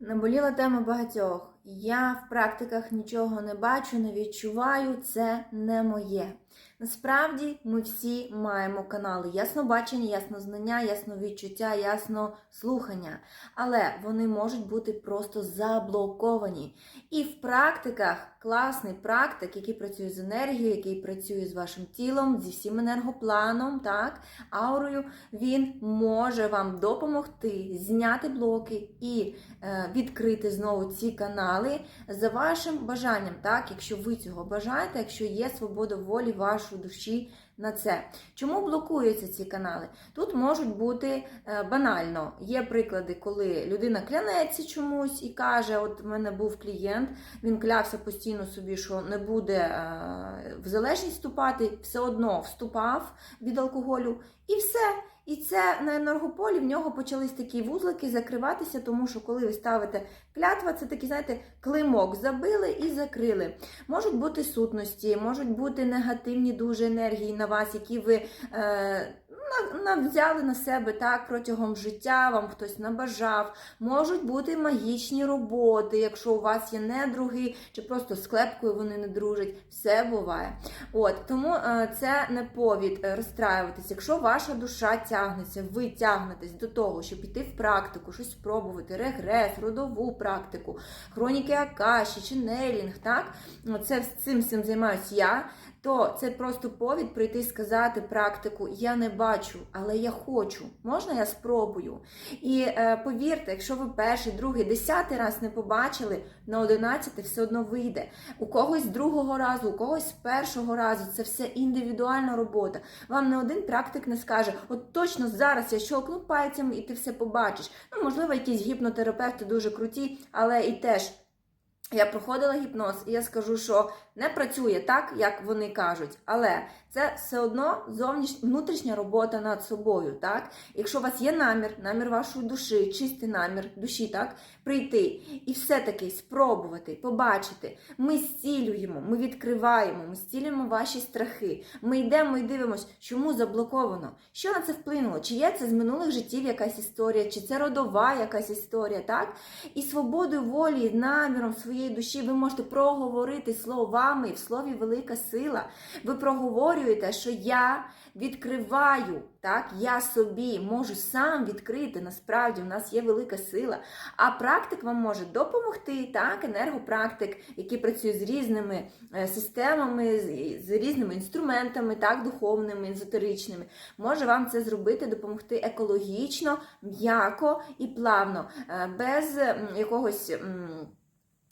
Наболіла тема багатьох. Я в практиках нічого не бачу, не відчуваю, це не моє. Насправді ми всі маємо канали яснобачення, яснознання, ясновідчуття, яснослухання. Але вони можуть бути просто заблоковані. І в практиках класний практик, який працює з енергією, який працює з вашим тілом, зі всім енергопланом, так, аурою, він може вам допомогти зняти блоки і е, відкрити знову ці канали за вашим бажанням, так, якщо ви цього бажаєте, якщо є свобода волі вашої душі на це. Чому блокуються ці канали? Тут можуть бути е, банально. Є приклади, коли людина клянеться чомусь і каже: От в мене був клієнт, він клявся постійно собі, що не буде е, в залежність вступати, все одно вступав від алкоголю, і все. І це на енергополі в нього почались такі вузлики закриватися, тому що коли ви ставите клятва, це такий, знаєте, климок забили і закрили. Можуть бути сутності, можуть бути негативні дуже енергії на вас, які ви. Е, взяли на себе так протягом життя, вам хтось набажав. Можуть бути магічні роботи, якщо у вас є недруги, чи просто з клепкою вони не дружать. Все буває. От Тому е, це не повід е, розстраюватись. Якщо ваша душа тягнеться, ви тягнетесь до того, щоб піти в практику, щось спробувати, регрес, родову практику, хроніки Акаші чи Нелінг, так? Це цим цим займаюся я то це просто повід прийти сказати практику Я не бачу, але я хочу. Можна я спробую? І е, повірте, якщо ви перший, другий, десятий раз не побачили, на одинадцятий все одно вийде. У когось другого разу, у когось першого разу це все індивідуальна робота. Вам не один практик не скаже, от точно зараз я щелкну пальцем і ти все побачиш. Ну, можливо, якісь гіпнотерапевти дуже круті, але і теж. Я проходила гіпноз, і я скажу, що не працює так, як вони кажуть, але це все одно зовніш... внутрішня робота над собою. так? Якщо у вас є намір, намір вашої душі, чистий намір душі, так, прийти і все-таки спробувати, побачити, ми зцілюємо, ми відкриваємо, ми зцілюємо ваші страхи. Ми йдемо і дивимося, чому заблоковано, що на це вплинуло, чи є це з минулих життів якась історія, чи це родова якась історія, так? І свободою волі, наміром своєї душі ви можете проговорити словами, в слові велика сила. Ви проговорюєте, що я відкриваю, так, я собі можу сам відкрити. Насправді, в нас є велика сила. А практик вам може допомогти, так, енергопрактик, який працює з різними е, системами, з, різними інструментами, так, духовними, езотеричними, може вам це зробити, допомогти екологічно, м'яко і плавно, е, без якогось.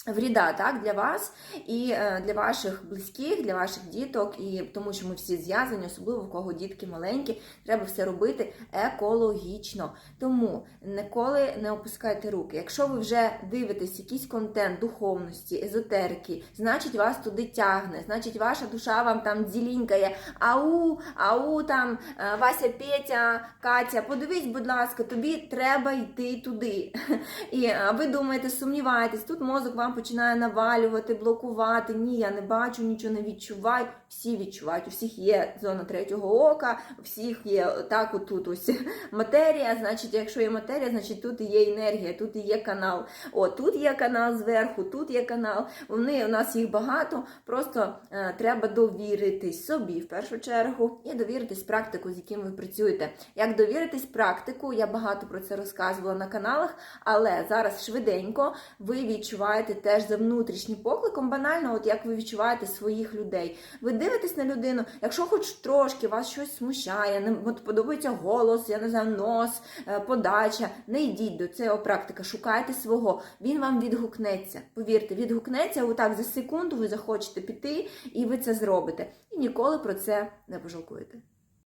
Вріда так для вас і е, для ваших близьких, для ваших діток, і тому що ми всі зв'язані, особливо в кого дітки маленькі, треба все робити екологічно. Тому ніколи не опускайте руки. Якщо ви вже дивитесь якийсь контент духовності, езотерики, значить вас туди тягне, значить ваша душа вам там дзілінькає. Ау, ау, там е, Вася, Петя, Катя, подивись, будь ласка, тобі треба йти туди. І ви думаєте, сумніваєтесь, тут мозок вам починає навалювати, блокувати. Ні, я не бачу, нічого не відчуваю. Всі відчувають, у всіх є зона третього ока, у всіх є так, отут ось матерія. Значить, якщо є матерія, значить тут є енергія, тут є канал. О, тут є канал зверху, тут є канал. Вони у нас їх багато. Просто е, треба довіритись собі в першу чергу і довіритись практику, з яким ви працюєте. Як довіритись практику, я багато про це розказувала на каналах, але зараз швиденько ви відчуваєте теж за внутрішнім покликом, банально, от як ви відчуваєте своїх людей. Ви дивитесь на людину, якщо хоч трошки вас щось смущає, не от подобається голос, я не знаю, нос, е, подача, не йдіть до цього практика, шукайте свого, він вам відгукнеться. Повірте, відгукнеться, отак за секунду ви захочете піти, і ви це зробите. І ніколи про це не пожалкуєте.